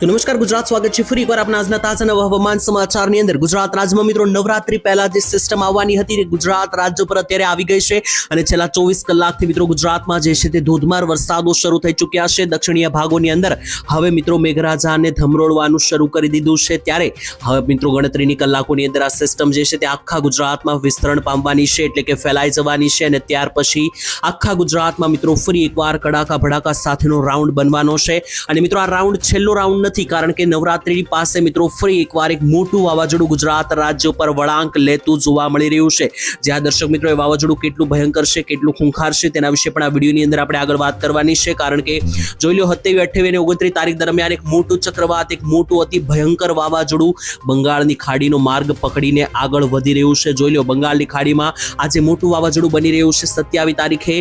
તો નમસ્કાર, ગુજરાત સ્વાગત છે ફરી એકવાર આપણા આજના તાજા નવા હવામાન સમાચારની અંદર. ગુજરાત રાજ્યમાં મિત્રો નવરાત્રી પહેલા જે સિસ્ટમ આવવાની હતી ગુજરાત રાજ્ય પર અત્યારે આવી ગઈ છે અને છેલ્લા ચોવીસ કલાકથી મિત્રો ગુજરાતમાં જે છે તે ધોધમાર વરસાદો શરૂ થઈ ચૂક્યા છે. દક્ષિણીય ભાગોની અંદર હવે મિત્રો મેઘરાજાને ધમરોળવાનું શરૂ કરી દીધું છે. ત્યારે હવે મિત્રો ગણતરીની કલાકોની અંદર આ સિસ્ટમ જે છે તે આખા ગુજરાતમાં વિસ્તરણ પામવાની છે, એટલે કે ફેલાઈ જવાની છે અને ત્યાર પછી આખા ગુજરાતમાં મિત્રો ફરી એકવાર કડાકા ભડાકા સાથેનો રાઉન્ડ બનવાનો છે. અને મિત્રો આ રાઉન્ડ, છેલ્લો રાઉન્ડ નથી કારણ કે નવરાત્રીની પાસે મિત્રો ફરી એકવાર એક મોટું વાવાઝોડું ગુજરાત રાજ્ય ઉપર વળાંક લેતું જોવા મળી રહ્યું છે. જ્યાં દર્શક મિત્રો, એ વાવાઝોડું કેટલું ભયંકર છે, કેટલું ખૂંખાર છે, તેના વિશે પણ આ વિડીયોની અંદર આપણે આગળ વાત કરવાની છે. કારણ કે જોઈ લો સત્યાવી અઠ્યાવી અને ઓગણત્રીસ તારીખ દરમિયાન એક મોટું ચક્રવાત, એક મોટું અતિ ભયંકર વાવાઝોડું બંગાળની ખાડીનો માર્ગ પકડીને આગળ વધી રહ્યું છે. જોઈ લો, બંગાળની ખાડીમાં આજે મોટું વાવાઝોડું બની રહ્યું છે. સત્યાવી તારીખે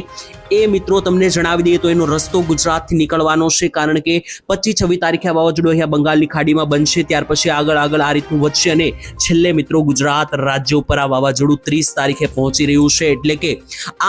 એ મિત્રો તમને જણાવી દઈએ તો એનો રસ્તો ગુજરાતથી નીકળવાનો છે, કારણ કે પચીસ છવ્વીસ તારીખે આ વાવાઝોડું અહીંયા બંગાળની ખાડીમાં બનશે, ત્યાર પછી આગળ આગળ આ રીતનું વધશે અને છેલ્લે મિત્રો ગુજરાત રાજ્ય ઉપર આ વાવાઝોડું ત્રીસ તારીખે પહોંચી રહ્યું છે, એટલે કે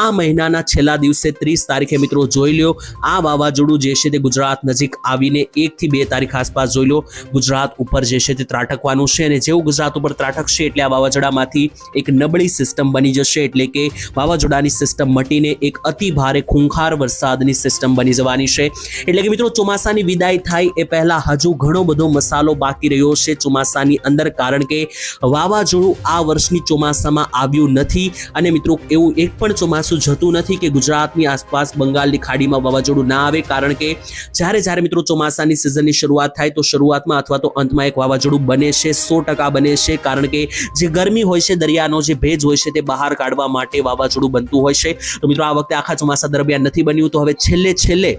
આ મહિનાના છેલ્લા દિવસે ત્રીસ તારીખે મિત્રો જોઈ લ્યો, આ વાવાઝોડું જે છે તે ગુજરાત નજીક આવીને એકથી બે તારીખ આસપાસ જોઈ લો, ગુજરાત ઉપર જે છે તે ત્રાટકવાનું છે અને જેવું ગુજરાત ઉપર ત્રાટકશે એટલે આ વાવાઝોડામાંથી એક નબળી સિસ્ટમ બની જશે, એટલે કે વાવાઝોડાની સિસ્ટમ મટીને એક અતિ ભારે ખૂંખાર વરસાદની સિસ્ટમ બની જવાની છે. એટલે કે મિત્રો, ચોમાસાની વિદાય થાય એ પહેલા હજુ ઘણો બધો મસાલો બાકી રહ્યો છે ચોમાસાની અંદર, કારણ કે વાવાઝોડું આ વર્ષની ચોમાસામાં આવ્યું નથી. અને મિત્રો, એવું એક પણ ચોમાસું જતું નથી કે ગુજરાતની આસપાસ બંગાળની ખાડીમાં વાવાઝોડું ના આવે. કારણ કે જ્યારે જ્યારે મિત્રો ચોમાસાની સિઝનની શરૂઆત થાય તો શરૂઆતમાં અથવા તો અંતમાં એક વાવાઝોડું બને છે, સો ટકા બને છે. કારણ કે જે ગરમી હોય છે, દરિયાનો જે ભેજ હોય છે તે બહાર કાઢવા માટે વાવાઝોડું બનતું હોય છે. તો મિત્રો, આ વખતે આખા ચોમાસા દરમિયાન નથી બન્યું, તો હવે છેલ્લે છેલ્લે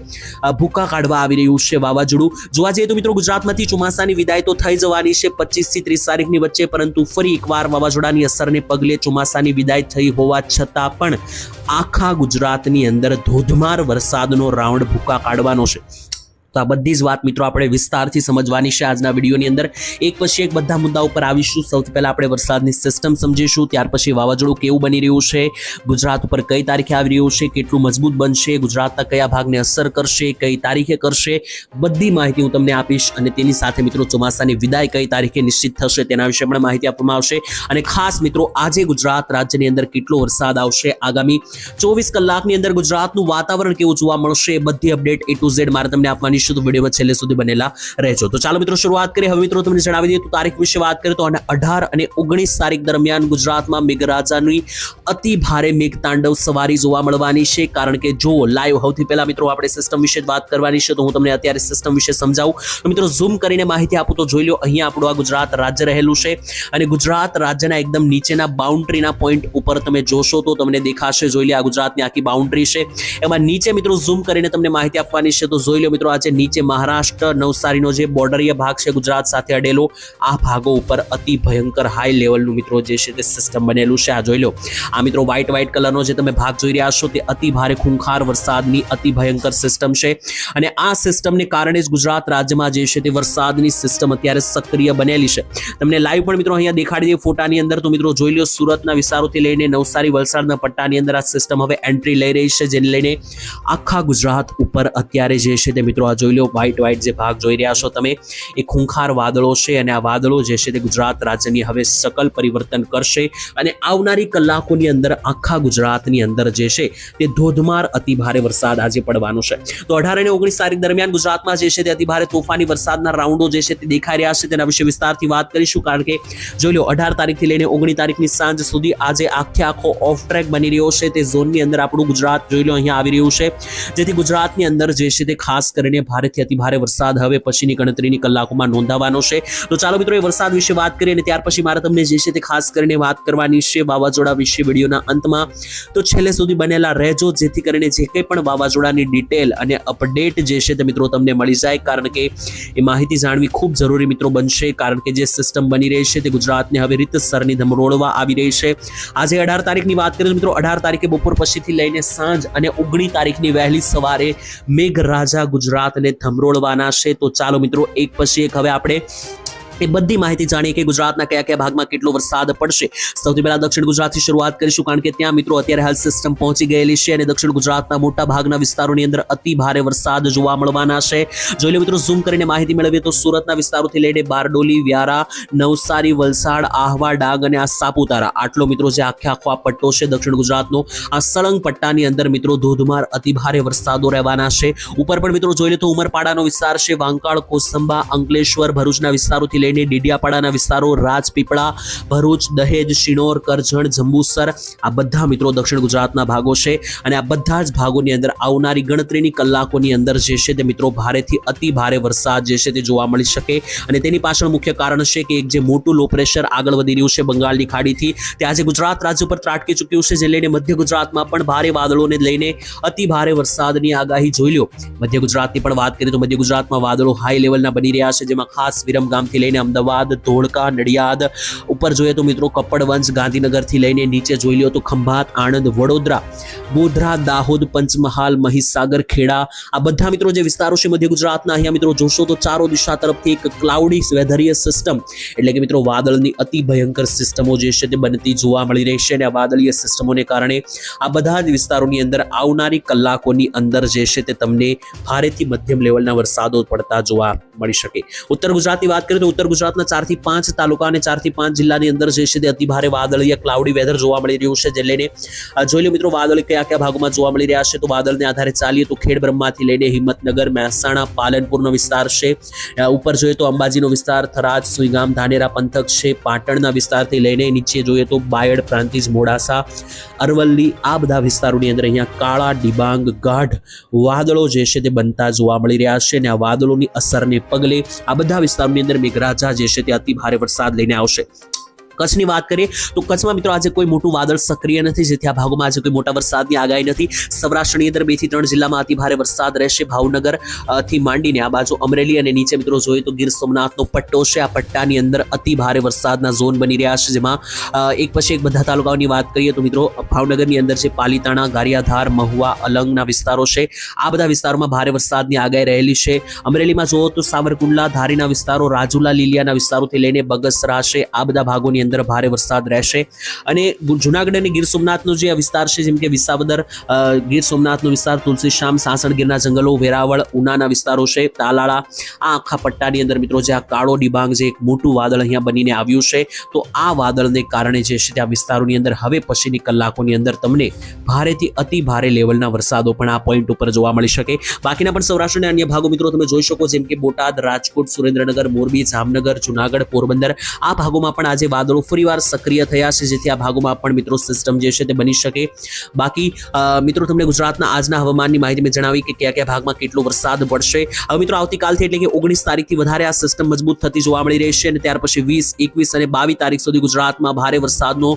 ભૂકા કાઢવા આવી રહ્યું છે વાવાઝોડું. જોવા જઈએ તો મિત્રો ગુજરાતમાંથી ચોમાસાની વિદાય તો થઈ જવાની છે પચીસથી ત્રીસ તારીખની વચ્ચે, પરંતુ ફરી એકવાર વાવાઝોડાની અસરને પગલે ચોમાસાની વિદાય થઈ હોવા છતાં પણ આખા ગુજરાતની અંદર ધોધમાર વરસાદનો રાઉન્ડ ભૂકા કાઢવાનો છે. તો આ બધી જ વાત મિત્રો આપણે વિસ્તારથી સમજવાની છે આજના વિડીયોની અંદર. એક પછી એક બધા મુદ્દા ઉપર આવીશું. સૌથી પહેલાં આપણે વરસાદની સિસ્ટમ સમજીશું. ત્યાર પછી વાવાઝોડું કેવું બની રહ્યું છે? ગુજરાત ઉપર કઈ તારીખે આવી રહ્યું છે? કેટલું મજબૂત બનશે? ગુજરાતના કયા ભાગને અસર કરશે? કઈ તારીખે કરશે? બધી માહિતી હું તમને આપીશ અને તેની સાથે મિત્રો ચોમાસાની વિદાય કઈ તારીખે નિશ્ચિત થશે તેના વિશે પણ માહિતી આપવામાં આવશે. અને ખાસ મિત્રો, આજે ગુજરાત રાજ્યની અંદર કેટલો વરસાદ આવશે? આગામી ચોવીસ કલાકની અંદર ગુજરાતનું વાતાવરણ કેવું જોવા મળશે? બધી અપડેટ એ ટુ ઝેડ મારે તમને આપવાની તો વિડીયોમાં છેલ્લે સુધી બનેલા રહેજો. તો ચાલો મિત્રો શરૂઆત કરીએ. હવે મિત્રો તમને જણાવી દઈએ તો તારીખ વિશે વાત કરીએ તો અને અઢાર અને ઓગણીસ તારીખ દરમિયાન ગુજરાતમાં મેઘરાજાની અતિ ભારે મેઘતાંડવ સવારી જોવા મળવાની છે. કારણ કે જો લાઈવ સૌથી પહેલા મિત્રો આપણે સિસ્ટમ વિશે વાત કરવાની છે તો હું તમને અત્યારે સિસ્ટમ વિશે સમજાવું. મિત્રો ઝૂમ કરીને માહિતી આપું તો જોઈ લો, અહીંયા આપણું આ ગુજરાત રાજ્ય રહેલું છે. અને ગુજરાત રાજ્યના એકદમ નીચેના બાઉન્ડ્રીના પોઈન્ટ ઉપર તમે જોશો તો તમને દેખાશે. જોઈ લો આ ગુજરાતની આખી બાઉન્ડ્રી છે. એમાં નીચે મિત્રો ઝૂમ કરીને તમને માહિતી આપવાની છે. તો જોઈ લો મિત્રો આજે નીચે મહારાષ્ટ્ર, નવસારીનો જે બોર્ડરીય ભાગ છે, ગુજરાત સાથે અડેલો. આ ભાગો ઉપર અતિ ભયંકર હાઈ લેવલનું મિત્રો જે છે તે સિસ્ટમ બનેલું છે. આ જોઈ લો. આ મિત્રો વ્હાઇટ વ્હાઇટ કલરનો જે તમે ભાગ જોઈ રહ્યા છો તે અતિ ભારે ખૂંખાર વરસાદની અતિ ભયંકર સિસ્ટમ છે. અને આ સિસ્ટમને કારણે જ ગુજરાત રાજ્યમાં જે છે તે વરસાદની સિસ્ટમ અત્યારે સક્રિય બનેલી છે. તમને લાઈવ પણ મિત્રો અહીંયા દેખાડી દઈએ ફોટાની અંદર. તો મિત્રો જોઈ લો સુરતના વિસ્તારોથી લઈને નવસારી, વલસાડના પટ્ટાની અંદર આ સિસ્ટમ હવે એન્ટ્રી લઈ રહી છે, જેને લઈને આખા ગુજરાત ઉપર અત્યારે જે છે તે મિત્રો આ જોઈ લો વ્હાઇટ વ્હાઇટ જે ભાગ જોઈ રહ્યા છો તમે, એ ખૂંખાર વાદળો છે અને આ વાદળો જે છે તે ગુજરાત રાજ્યની હવે સકલ પરિવર્તન કરશે અને આવનારી કલાકોની અંદર આખા ગુજરાતની અંદર જે છે તે ધોધમાર અતિભારે વરસાદ આજે પડવાનો છે. તો અઢાર અને ઓગણીસ તારીખ દરમિયાન ગુજરાતમાં જે છે તે અતિભારે તોફાની વરસાદના રાઉન્ડો જે છે તે દેખાઈ રહ્યા છે તેના વિશે વિસ્તારથી વાત કરીશું કારણ કે જોઈ લો, અઢાર તારીખથી લઈને ઓગણીસ તારીખની સાંજ સુધી આજે આખે આખો ઓફ ટ્રેક બની રહ્યો છે. તે ઝોનની અંદર આપણું ગુજરાત જોઈ લો, અહીંયા આવી રહ્યું છે. જેથી ગુજરાતની અંદર જે છે તે ખાસ કરીને ભારેથી અતિ ભારે વરસાદ હવે પછીની ગણતરીની કલાકોમાં નોંધાવાનો છે. તો ચાલો મિત્રો એ વરસાદ વિશે વાત કરીએ અને ત્યાર પછી મારે તમને જે છે તે ખાસ કરીને વાત કરવાની છે વાવાઝોડા વિશે વિડીયોના અંતમાં. તો છેલ્લે સુધી બનેલા રહેજો, જેથી કરીને જે કંઈ પણ વાવાઝોડાની ડિટેલ અને અપડેટ જે છે તે મિત્રો તમને મળી જાય. કારણ કે એ માહિતી જાણવી ખૂબ જરૂરી મિત્રો બનશે, કારણ કે જે સિસ્ટમ બની રહી છે તે ગુજરાતને હવે રીતસરની ધમરોળવા આવી રહી છે. આજે અઢાર તારીખની વાત કરીએ મિત્રો અઢાર તારીખે બપોર પછીથી લઈને સાંજ અને ઓગણી તારીખની વહેલી સવારે મેઘરાજા ગુજરાતને થમરોળવાના છે. તો ચાલો મિત્રો એક પછી એક હવે આપણે એ બધી માહિતી જાણીએ કે ગુજરાતના કયા કયા ભાગમાં કેટલો વરસાદ પડશે. સૌથી પહેલા દક્ષિણ ગુજરાતથી શરૂઆત કરીશું, કારણ કે ત્યાં મિત્રો અત્યારે હાલ સિસ્ટમ પહોંચી ગયેલી છે અને દક્ષિણ ગુજરાતના મોટા ભાગના વિસ્તારોની અંદર અતિ ભારે વરસાદ જોવા મળવાના છે. જોઈ લો મિત્રો ઝૂમ કરીને માહિતી મેળવીએ તો સુરતના વિસ્તારોથી લઈને બારડોલી, વ્યારા, નવસારી, વલસાડ, આહવા, ડાંગ અને આ સાપુતારા. આટલો મિત્રો જે આખે આખો આ પટ્ટો છે દક્ષિણ ગુજરાતનો, આ સળંગ પટ્ટાની અંદર મિત્રો ધોધમાર અતિ ભારે વરસાદો રહેવાના છે. ઉપર પણ મિત્રો જોઈ લે તો ઉમરપાડાનો વિસ્તાર છે, વાંકાળ, કોસંબા, અંકલેશ્વર, ભરૂચના વિસ્તારોથી લઈને ડેડિયાપાડાના વિસ્તારો, રાજપીપળા, ભરૂચ, દહેજ, શિણોર, કરજણ, જંબુસર, આ બધા મિત્રો દક્ષિણ ગુજરાતના ભાગો છે. અને આ બધા જ ભાગોની અંદર આવનારી ગણતરીની કલાકોની અંદર જે છે તે મિત્રો ભારેથી અતિ ભારે વરસાદ જે છે તે જોવા મળી શકે. અને તેની પાછળ મુખ્ય કારણ છે કે એક જે મોટું લો પ્રેશર આગળ વધી રહ્યું છે બંગાળની ખાડીથી, તે આજે ગુજરાત રાજ્ય પર ત્રાટકી ચૂક્યું છે, જે લઈને મધ્ય ગુજરાતમાં પણ ભારે વાદળોને લઈને અતિ ભારે વરસાદની આગાહી જોઈ લો મધ્ય ગુજરાતની પણ વાત કરીએ તો મધ્ય ગુજરાતમાં વાદળો હાઈ લેવલના બની રહ્યા છે, જેમાં ખાસ વિરમગામથી લઈને અમદાવાદ, ધોળકા, નડિયાદ, ઉપર જોઈએ તો મિત્રો કપડવંશ ગાંધીનગરથી લઈને નીચે જોઈ લો તો ખંભાત, આણંદ, વડોદરા, ગોધરા, દાહોદ, પંચમહાલ, મહીસાગર, ખેડા, આ બધા મિત્રો જે વિસ્તારો છે મધ્ય ગુજરાતના, અહીંયા મિત્રો જોશો તો ચારો દિશા તરફથી એક ક્લાઉડી વેધરીય સિસ્ટમ એટલે કે મિત્રો વાદળની અતિ ભયંકર સિસ્ટમો જે છે તે બનતી જોવા મળી રહી છે અને આ વાદળીય સિસ્ટમોને કારણે આ બધા જ વિસ્તારોની અંદર આવનારી કલાકોની અંદર જે છે તે તમને ભારેથી મધ્યમ લેવલના વરસાદો પડતા જોવા મળી શકે. ઉત્તર ગુજરાતની વાત કરીએ તો ઉત્તર ગુજરાતના ચારથી પાંચ તાલુકા અને ચારથી પાંચ જિલ્લાની અંદર જે છે તે અતિ ભારે ક્લાઉડી વેધર જોવા મળી રહ્યું છે, જે લઈને જોઈ લો મિત્રો, વાદળ કયા કયા ભાગોમાં જોવા મળી રહ્યા છે? તો વાદળને આધારે ચાલીએ તો ખેડ બ્રહ્માથી લઈને હિંમતનગર, મહેસાણા, પાલનપુરનો વિસ્તાર છે. ઉપર જોઈએ તો અંબાજીનો વિસ્તાર, થરાદ, સુઈગામ, ધાનેરા પંથક છે. પાટણના વિસ્તારથી લઈને નીચે જોઈએ તો બાયડ પ્રાંતિજ, મોડાસા, અરવલ્લી, આ બધા વિસ્તારોની અંદર અહીંયા કાળા, ડિબાંગ, ગાઢ વાદળો જે છે તે બનતા જોવા મળી રહ્યા છે અને આ વાદળોની અસરને પગલે આ બધા વિસ્તારોની અંદર મેઘરાજા જે છે તે અતિ ભારે વરસાદ લઈને આવશે. કચ્છની વાત કરીએ, તો કચ્છમાં મિત્રો આજે કોઈ મોટું વાદળ સક્રિય નથી, જેથી આ ભાગોમાં આજે કોઈ મોટા વરસાદની આગાહી નથી. સૌરાષ્ટ્રની અંદર બેથી ત્રણ જિલ્લામાં અતિ ભારે વરસાદ રહેશે. ભાવનગરથી માંડીને આ બાજુ અમરેલી અને નીચે મિત્રો જોઈએ તો ગીર સોમનાથનો પટ્ટો છે. આ પટ્ટાની અંદર અતિ ભારે વરસાદના ઝોન બની રહ્યા છે, જેમાં એક પછી એક બધા તાલુકાઓની વાત કરીએ તો મિત્રો ભાવનગરની અંદર છે પાલીતાણા, ગારિયાધાર, મહુવા, અલંગના વિસ્તારો છે, આ બધા વિસ્તારોમાં ભારે વરસાદની આગાહી રહેલી છે. અમરેલીમાં જુઓ તો સાવરકુંડલા, ધારીના વિસ્તારો, રાજુલા, લીલિયાના વિસ્તારોથી લઈને બગસરા છે, આ બધા ભાગોની અંદર ભારે વરસાદ રહેશે. અને જુનાગઢ અને ગીર સોમનાથનો જે વિસ્તાર છે, જેમ કે વિસાવદર ગીર સોમનાથનો વિસ્તાર તુલસીશ્યામ સાસણગીરના જંગલો, વેરાવળ, ઉનાના વિસ્તારો છે, તાલાળા, આ આખા પટ્ટાની અંદર મિત્રો જે આ કાળો ડિબાંગ જે એક મોટું વાદળ અહીંયા બનીને આવ્યું છે, તો આ વાદળને કારણે જે છે ત્યાં વિસ્તારોની અંદર હવે પછીની કલાકોની અંદર તમને ભારેથી અતિ ભારે લેવલના વરસાદો પણ આ પોઈન્ટ ઉપર જોવા મળી શકે. બાકીના પણ સૌરાષ્ટ્ર અને અન્ય ભાગો મિત્રો તમે જોઈ શકો, જેમ કે બોટાદ, રાજકોટ, સુરેન્દ્રનગર, મોરબી, જામનગર, જુનાગઢ, પોરબંદર, આ ભાગોમાં પણ આજે વાદળો ફરીવાર સક્રિય થયા છે, જેથી આ ભાગોમાં પણ મિત્રો સિસ્ટમ જે છે તે બની શકે. બાકી મિત્રો, તમને ગુજરાતના આજના હવામાનની માહિતી મેં જણાવી કે કયા કયા ભાગમાં કેટલો વરસાદ પડશે. હવે મિત્રો, આવતીકાલથી એટલે કે ઓગણીસ તારીખથી વધારે આ સિસ્ટમ મજબૂત થતી જોવા મળી રહી છે અને ત્યાર પછી વીસ, એકવીસ અને બાવીસ તારીખ સુધી ગુજરાતમાં ભારે વરસાદનો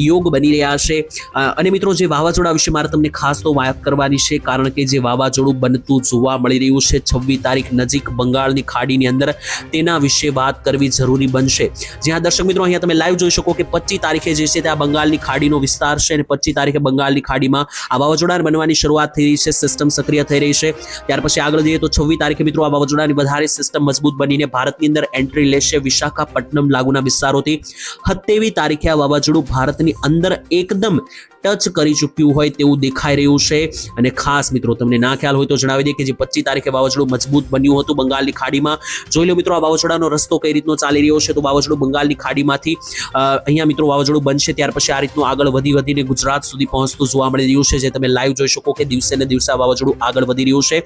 યોગ બની રહ્યા છે. અને મિત્રો, જે વાવાઝોડા વિશે મારે તમને ખાસ તો વાત કરવાની છે, કારણ કે જે વાવાઝોડું બનતું જોવા મળી રહ્યું છે, છવ્વીસ તારીખ નજીક બંગાળની ખાડીની અંદર, તેના વિશે વાત કરવી જરૂરી બનશે. જ્યાં દર્શક મિત્રો, અહીંયા તમે લાઈવ જોઈ શકો કે પચીસ તારીખે જે છે તે આ બંગાળની ખાડીનો વિસ્તાર છે અને પચીસ તારીખે બંગાળની ખાડીમાં આ વાવાઝોડા બનવાની શરૂઆત થઈ રહી છે સિસ્ટમ સક્રિય થઈ રહી છે. ત્યાર પછી આગળ જઈએ તો છવ્વીસ તારીખે મિત્રો આ વાવાઝોડાની વધારે સિસ્ટમ મજબૂત બનીને ભારતની અંદર એન્ટ્રી લેશે વિશાખાપટ્ટનમ લાગુના વિસ્તારોથી. સત્યાવીસ તારીખે આ વાવાઝોડું ભારતની અંદર એકદમ ટચ કરી ચૂક્યું હોય તેવું દેખાઈ રહ્યું છે. અને ખાસ મિત્રો, તમને ના ખ્યાલ હોય તો જણાવી દઈએ કે જે પચીસ તારીખે વાવાઝોડું મજબૂત બન્યું હતું બંગાળની ખાડીમાં. જોઈ લો મિત્રો, આ વાવાઝોડાનો રસ્તો કઈ રીતનો ચાલી રહ્યો છે? તો વાવાઝોડું બંગાળની ખાડીમાંથી અહીંયા મિત્રો વાવાઝોડું બનશે ત્યાર પછી આ રીતનું આગળ વધી વધીને ગુજરાત સુધી પહોંચતું જોવા મળી રહ્યું છે, જે તમે લાઈવ જોઈ શકો કે દિવસે ને દિવસે આ વાવાઝોડું આગળ વધી રહ્યું છે.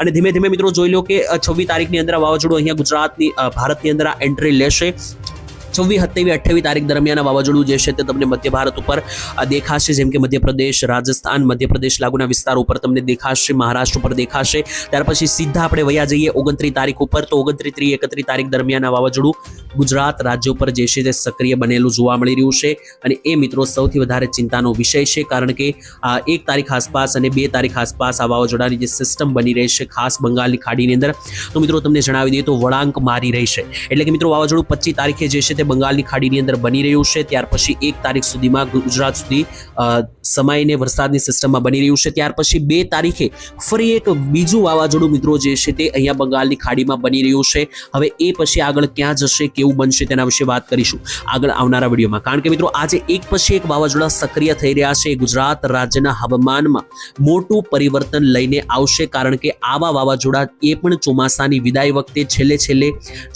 અને ધીમે ધીમે મિત્રો, જોઈ લો કે છવ્વીસ તારીખની અંદર વાવાઝોડું અહીંયા ગુજરાતની ભારતની અંદર આ એન્ટ્રી લેશે. છવ્વીસ, સત્યાવીસ, અઠ્યાવીસ તારીખ દરમિયાન વાવાઝોડું જે છે તે તમને મધ્ય ભારત ઉપર દેખાશે. જેમ કે મધ્યપ્રદેશ, રાજસ્થાન, મધ્યપ્રદેશ લાગુના વિસ્તાર ઉપર તમને દેખાશે, મહારાષ્ટ્ર ઉપર દેખાશે. ત્યાર પછી સીધા આપણે વયા જઈએ ઓગણત્રીસ તારીખ ઉપર. તો ઓગણત્રીસ ત્રીસ એકત્રીસ તારીખ દરમિયાન વાવાઝોડું ગુજરાત રાજ્ય ઉપર જે છે તે સક્રિય બનેલું જોવા મળી રહ્યું છે. અને એ મિત્રો સૌથી વધારે ચિંતાનો વિષય છે, કારણ કે આ એક તારીખ આસપાસ અને બે તારીખ આસપાસ આ વાવાઝોડાની જે સિસ્ટમ બની રહી છે, ખાસ બંગાળની ખાડીની અંદર. તો મિત્રો તમને જણાવી દઈએ તો વળાંક મારી રહી છે. એટલે કે મિત્રો વાવાઝોડું પચીસ તારીખે જે છે તે બંગાળની ખાડીની અંદર બની રહ્યું છે. ત્યાર પછી એક તારીખ સુધીમાં ગુજરાત સુધી સમયને વરસાદની સિસ્ટમમાં બની રહ્યું છે. ત્યાર પછી બે તારીખે ફરી એક બીજું વાવાઝોડું મિત્રો જે છે તે અહીંયા બંગાળની ખાડીમાં બની રહ્યું છે. હવે એ પછી આગળ ક્યાં જશે, કેવું બનશે તેના વિશે વાત કરીશું. આગળ આવનારા વિડીયોમાં. કારણ કે મિત્રો આજે એક પછી એક વાવાઝોડા સક્રિય થઈ રહ્યા છે. ગુજરાત રાજ્યના હવામાનમાં મોટું પરિવર્તન લઈને આવશે. કારણ કે આવા વાવાઝોડા એ પણ ચોમાસાની વિદાય વખતે છેલ્લે છેલ્લે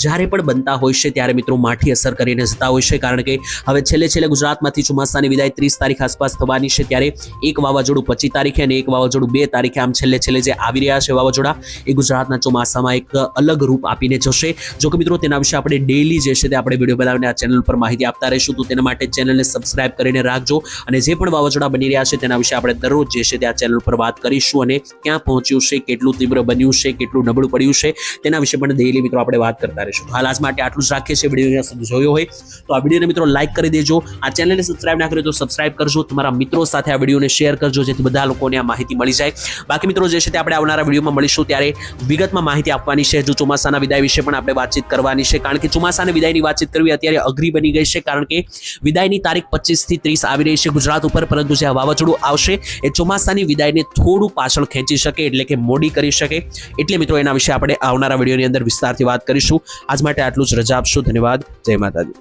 જ્યારે પણ બનતા હોય છે, ત્યારે મિત્રો માઠી અસર કરીને જતા હોય છે. કારણ કે હવે છેલ્લે છેલ્લે ગુજરાતમાંથી ચોમાસાની વિદાય ત્રીસ તારીખ આસપાસ થવાની છે. ત્યારે એક વાવાઝોડું પચીસ તારીખે અને એક વાવાઝોડું બે તારીખે આમ છેલ્લે છેલ્લે જે આવી રહ્યા છે વાવાઝોડા, એ ગુજરાતના ચોમાસામાં એક અલગ રૂપ આપીને જશે. જો કે મિત્રો, તેના વિશે આપણે ડેઈલી જે છે તે આપણે વીડિયો બનાવીને આ ચેનલ પર માહિતી આપતા રહીશું. તો તેના માટે ચેનલને સબસ્ક્રાઇબ કરીને રાખજો અને જે પણ વાવાઝોડા બની રહ્યા છે તેના વિશે આપણે દરરોજ જે છે તે આ ચેનલ પર વાત કરીશું અને ક્યાં પહોંચ્યું છે, કેટલું તીવ્ર બન્યું છે, કેટલું નબળું પડ્યું છે તેના વિશે પણ ડેલી મિત્રો આપણે વાત કરતા રહીશું. હાલ આજ માટે આટલું જ રાખીએ છીએ. વીડિયો અહીંયા સુધી હોય, તો આ વિડીયોને મિત્રો લાઈક કરી દેજો. આ ચેનલને સબસ્ક્રાઇબ ના કર્યો તો સબસ્ક્રાઇબ કરજો. તમારા મિત્રો સાથે આ વિડીયોને શેર કરજો, જેથી બધા લોકોને આ માહિતી મળી જાય. બાકી મિત્રો, જે છે તે આપણે આવનારા વિડીયોમાં મળીશું ત્યારે વિગતમાં માહિતી આપવાની છે. જો ચોમાસાના વિદાય વિશે પણ આપણે વાતચીત કરવાની છે, કારણ કે ચોમાસાની વિદાયની વાતચીત કરવી અત્યારે અઘરી બની ગઈ છે, કારણ કે વિદાયની તારીખ પચીસથી ત્રીસ આવી રહી છે ગુજરાત ઉપર, પરંતુ જે આ વાવાઝોડું આવશે, એ ચોમાસાની વિદાયને થોડું પાછળ ખેંચી શકે, એટલે કે મોડી કરી શકે. એટલે મિત્રો, એના વિશે આપણે આવનારા વિડીયોની અંદર વિસ્તારથી વાત કરીશું. આજ માટે આટલું જ. રજા આપશું. ધન્યવાદ. જય માતાજી